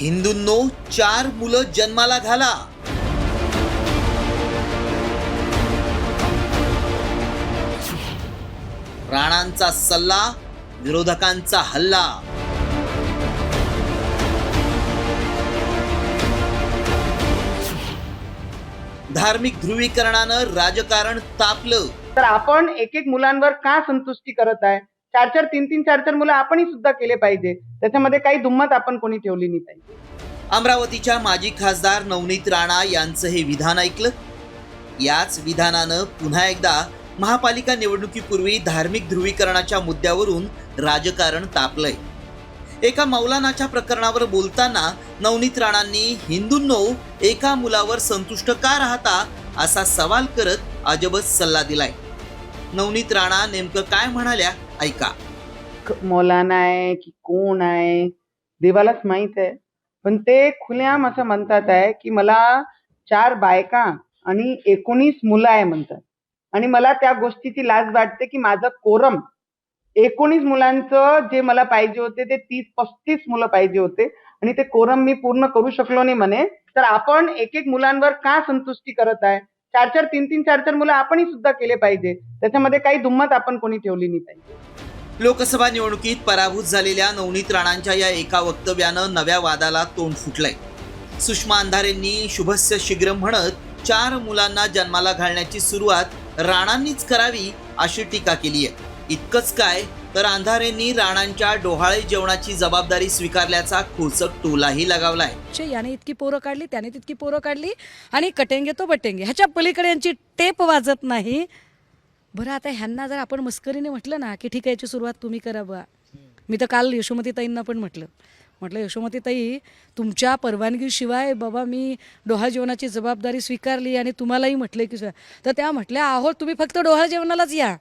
हिंदूंनो चार मुलं जन्माला घाला. राणांचा सल्ला विरोधकांचा हल्ला. धार्मिक ध्रुवीकरणानं राजकारण तापलं. तर आपण एक एक मुलांवर का संतुष्टी करत आहे? चार चार तीन तीन चार चार मुलं आपणही सुद्धा केले पाहिजे. त्याच्यामध्ये काही दुम्मत आपण कोणी ठेवली नाही पाहिजे. अमरावतीच्या माजी खासदार नवनीत राणा यांचं हे विधान ऐकलं? याच विधानानं पुन्हा एकदा महापालिका निवडणुकीपूर्वी धार्मिक ध्रुवीकरणाच्या मुद्द्यावरून राजकारण तापलंय. एका मौलानाच्या प्रकरणावर बोलताना नवनीत राणांनी हिंदूंनो एका मुलावर संतुष्ट का राहता? असा सवाल करत अजबच सल्ला दिलाय. नवनीत राणा नेमकं काय म्हणाल्या? ऐका. मौलाना आहे की कोण आहे? देवालाच माहीत आहे. पण ते खुल्याम असं म्हणतात आहे की मला चार बायका आणि एकोणीस मुलं आहे म्हणतात. आणि मला त्या गोष्टीची लाज वाटते की माझं कोरम एकोणीस मुलांचं जे मला पाहिजे होते ते तीस पस्तीस मुलं पाहिजे होते आणि ते कोरम मी पूर्ण करू शकलो नाही म्हणे. तर आपण एक एक मुलांवर का संतुष्टी करत आहे? चार चार तीन तीन चार चार मुलं आपणही सुद्धा केले पाहिजे. त्याच्यामध्ये काही दुम्मत आपण कोणी ठेवली नाही पाहिजे. लोकसभा निवडणुकीत पराभूत झालेल्या नवनीत राणांच्या या एका वक्तव्यानं नव्या वादाला तोंड फुटलंय. सुषमा अंधारेंनी शुभस्य शीघ्र म्हणत चार मुलांना जन्माला घालण्याची सुरुवात राणांनीच करावी अशी टीका केली आहे इतकंच काय तर अंधारेंनी राणांच्या डोहाळे जेवणाची जबाबदारी स्वीकारल्याचा खोचक टोलाही लगावलाय. छे, याने इतकी पोरं काढली त्याने तितकी पोरं काढली आणि कटेंगे तो बटेंगे. ह्याच्या पलीकडे यांची टेप वाजत नाही. बरं आता ह्यांना जर आपण मस्करीने म्हटलं ना की ठीक आहे याची सुरुवात तुम्ही करा बा मी तर काल यशोमतीताईंना पण म्हटलं. म्हटलं यशोमतीताई तुमच्या परवानगीशिवाय बाबा मी डोहा जेवणाची जबाबदारी स्वीकारली आणि तुम्हालाही म्हटलं की स्वी- तर त्या म्हटल्या आहो तुम्ही फक्त डोहा जेवणालाच या.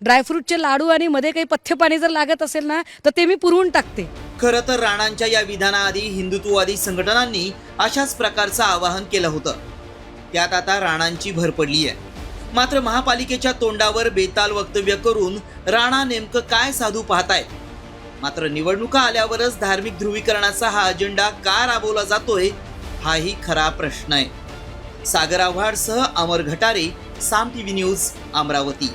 ड्रायफ्रूटचे लाडू आणि मध्ये काही पथ्य पाणी जर लागत असेल ना तर ते मी पुरवून टाकते. खरं तर राणांच्या या विधानाआधी हिंदुत्ववादी संघटनांनी अशाच प्रकारचं आवाहन केलं होतं. त्यात आता राणांची भर पडली आहे. मात्र महापालिकेच्या तोंडावर बेताल वक्तव्य करून राणा नेमकं काय साधू पाहतायत मात्र निवडणुका आल्यावरच धार्मिक ध्रुवीकरणाचा हा अजेंडा का राबवला जातोय हाही खरा प्रश्न आहे. सागर आव्हाडसह अमर घटारे साम टीव्ही न्यूज अमरावती.